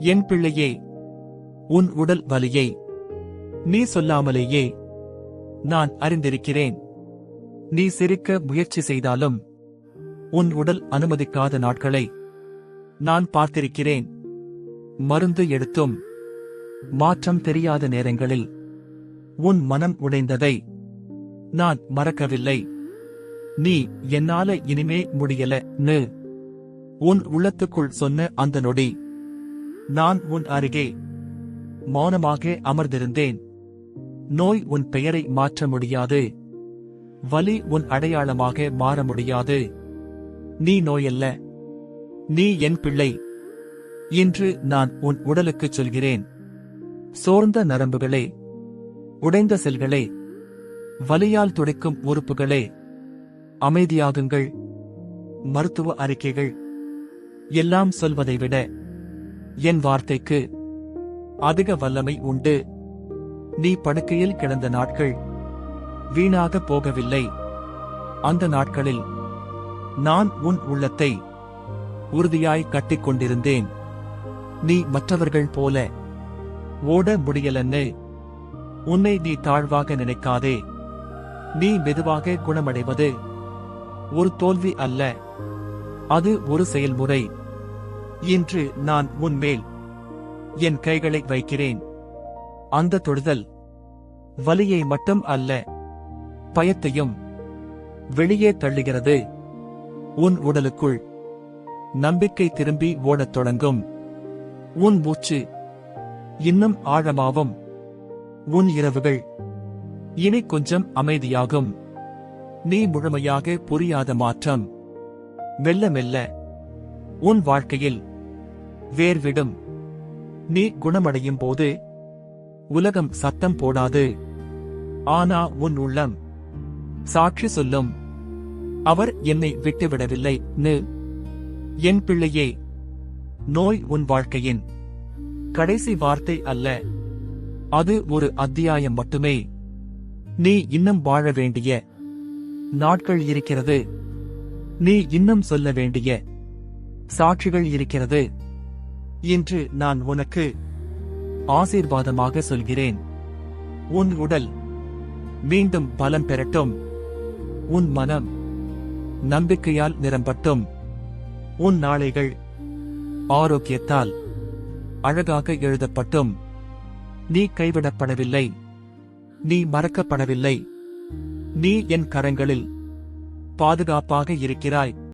என் பிள்ளையே உன் உடல் வலியை நீ சொல்லாமலேயே நான் அறிந்திருக்கிறேன். நீ சிரிக்க முயற்சி செய்தாலும் உன் உடல் அனுமதிக்காத நாட்களை நான் பார்த்திருக்கிறேன். மருந்து எடுத்தும் மாற்றம் தெரியாத நேரங்களில் உன் மனம் உடைந்ததை நான் மறக்கவில்லை. நீ என்னால இனிமே முடியல உன் உள்ளத்துக்குள் சொன்ன அந்த நொடி நான் உன் அருகே மௌனமாக அமர்ந்திருந்தேன். நோய் உன் பெயரை மாற்ற முடியாது. வலி உன் அடையாளமாக மாற முடியாது. நீ நோயல்ல. நீ என் பிள்ளை. இன்று நான் உன் உடலுக்குச் சொல்கிறேன். சோர்ந்த நரம்புகளே. உடைந்த செல்களே. வலியால் துடைக்கும் உறுப்புகளே. அமைதியாகுங்கள். மருத்துவ அறிக்கைகள். எல்லாம் சொல்வதை விட. என் வார்த்தைக்கு அதிக வல்லமை உண்டு. நீ படுக்கையில் கிடந்த நாட்கள் வீணாக போகவில்லை. அந்த நாட்களில் நான் உன் உள்ளத்தை உறுதியாய் கட்டிக் கொண்டிருந்தேன். நீ மற்றவர்கள் போல ஓட முடியலன்னு உன்னை நீ தாழ்வாக நினைக்காதே. நீ மெதுவாக குணமடைவது ஒரு தோல்வி அல்ல. அது ஒரு செயல்முறை. இன்று நான் உன்மேல் என் கைகளை வைக்கிறேன். அந்த தொடுதல் வலியை மட்டும் அல்ல பயத்தையும் வெளியே தள்ளுகிறது. உன் உடலுக்குள் நம்பிக்கை திரும்பி ஓடத் தொடங்கும். உன் மூச்சு இன்னும் ஆழமாவும் உன் இரவுகள் இனி கொஞ்சம் அமைதியாகும். நீ முழுமையாக புரியாத மாற்றம். மெல்ல மெல்ல உன் வாழ்க்கையில் வேர்விடும். நீ குணமடையும் போது உலகம் சத்தம் போடாது. ஆனா உன் உள்ளம் சாட்சி சொல்லும். அவர் என்னை விட்டுவிடவில்லை நு. என் பிள்ளையே நோய் உன் வாழ்க்கையின் கடைசி வார்த்தை அல்ல. அது ஒரு அத்தியாயம் மட்டுமே. நீ இன்னும் வாழ வேண்டிய நாட்கள் இருக்கிறது. நீ இன்னும் சொல்ல வேண்டிய சாட்சிகள் இருக்கிறது. இன்று நான் உனக்கு ஆசீர்வாதமாக சொல்கிறேன். உன் உடல் மீண்டும் பலம் பெறட்டும். உன் மனம் நம்பிக்கையால் நிரம்பட்டும். உன் நாளைகள் ஆரோக்கியத்தால் அழகாக எழுதப்பட்டும். நீ கைவிடப்படவில்லை. நீ மறக்கப்படவில்லை. நீ என் கரங்களில் பாதுகாப்பாக இருக்கிறாய்.